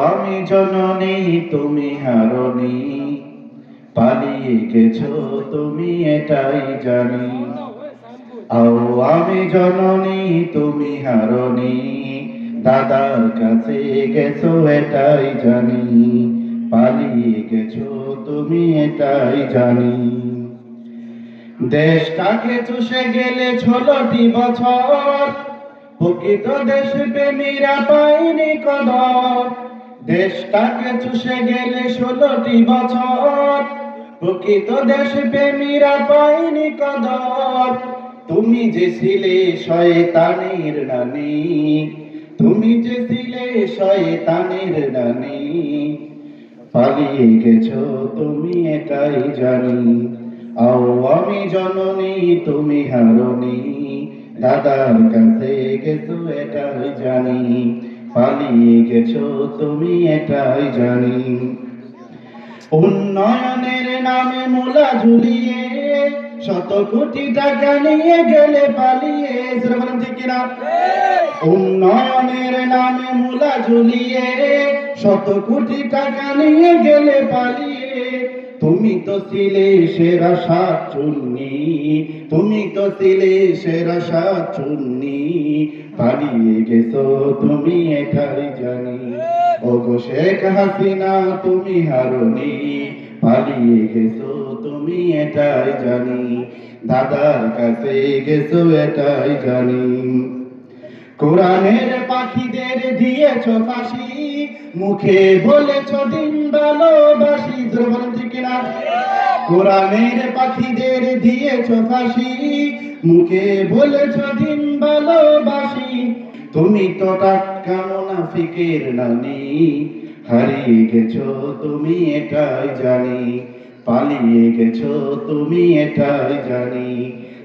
আমি জননী, তুমি হারনি পালিয়ে গেছো, তুমি এটাই জানি। আও আমি জননী, তুমি হারনি দাদার কাছে গেছো, এটাই জানি। পালিয়ে গেছো, তুমি এটাই জানি। দেশটাকে চুষে গেলে ষোলোটি বছর? প্রকৃত দেশ প্রেমীরা পায়নি কদর। দেশটাকে চুষে গেলে ষোলোটি বছর। প্রকৃত দেশ প্রেমীরা পায়নি কদর। তুমি যে ছিলে শয়তানের রানী, তুমি যে ছিলে শয়তানের রানী। পালিয়ে গেছো তুমি এটাই জানি। আও আমি জননী, তুমি হারনি দাদার কাছে গেছো এটাই জানি। পালিয়ে গেছো তুমি এটাই জানি। উন্নয়নের নামে মোলা ঝুলিয়ে শত কোটি টাকা নিয়ে গেলে পালিয়ে বলেন ঠিক কিনা? উন্নয়নের নামে মোলা ঝুলিয়ে শত কোটি টাকা নিয়ে গেলে পালিয়ে তুমি তো ছিলে সেরা সাত চুন্নি তুমি তো ছিলে সেরা সাত চুন্নি পালিয়ে গেছো তুমি এটাই জানি। ওগো শেখ হাসিনা, তুমি হারনি, পালিয়ে গেছো তুমি এটাই জানি। দাদার কাছে গেছো এটাই জানি। কোরআনের পাখিদের দিয়েছ ফাঁসি, মুখে বলেছ দিন ভালোবাসি কিনা কোরআনের পাখিদের দিয়েছ ফাঁসি, মুখে বলেছ দিন ভালোবাসি। তুমি তো টাটকা মুনাফিকের নানি, হারিয়ে গেছ তুমি এটাই জানি, পালিয়ে গেছ তুমি এটাই জানি।